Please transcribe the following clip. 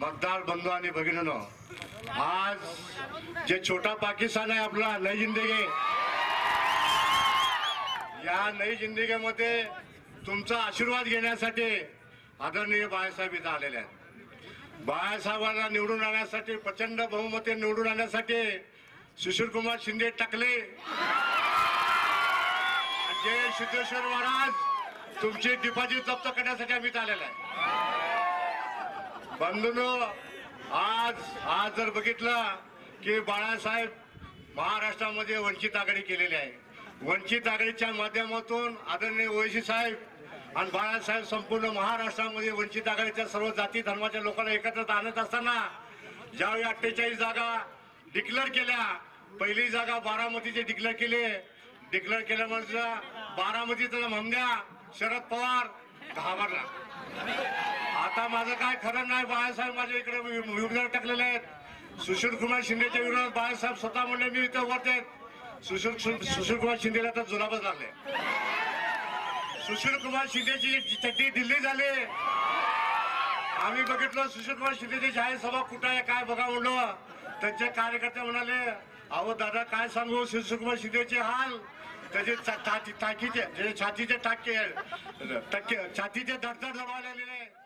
मतदार बंधू आणि भगिनीनो आज जे छोटा पाकिस्तान आहे आपला नई जिंदगी. या नई जिंदगीमध्ये तुमचा आशीर्वाद घेण्यासाठी आदरणीय बाळासाहेब इथं आलेले आहेत. बाळासाहेबांना निवडून आणण्यासाठी प्रचंड बहुमते निवडून आणण्यासाठी सुशीलकुमार शिंदे टाकले. जय सिद्धेश्वर महाराज तुमची डिपॉझिट जप्त करण्यासाठी आम्ही आलेला आहे. बंधुनो आज आज जर बघितलं की बाळासाहेब महाराष्ट्रामध्ये वंचित आघाडी केलेली आहे. वंचित आघाडीच्या माध्यमातून आदरणीय ओळशी साहेब आणि बाळासाहेब संपूर्ण महाराष्ट्रामध्ये वंचित आघाडीच्या सर्व जाती धर्माच्या लोकांना एकत्र आणत असताना ज्यावेळी अठ्ठेचाळीस जागा डिक्लेअर केल्या पहिली जागा बारामतीचे डिक्लेअर केले. डिक्लेअर केल्यामुळे बारामतीचा म्हणद्या शरद पवार घाबरला. आता माझं काय खरं नाही बाळासाहेब माझ्या इकडे विरोधात टाकलेले आहेत. सुशील कुमार शिंदेच्या विरोधात बाळासाहेब स्वतः म्हणले मी इथं उभारते सुशील सुशील कुमार शिंदेला तर जुलाबच लागले. सुशील कुमार शिंदेची चड्डी दिल्ली झाली. आम्ही बघितलं सुशील कुमार शिंदेची जाहीर सभा कुठं आहे काय बघा म्हणलो. त्यांचे कार्यकर्ते म्हणाले अहो दादा काय सांगू? सुशील कुमार शिंदेचे हाल त्याचे चा- टाकीचे छातीचे टाके टक्के छातीचे दरदर दबावलेले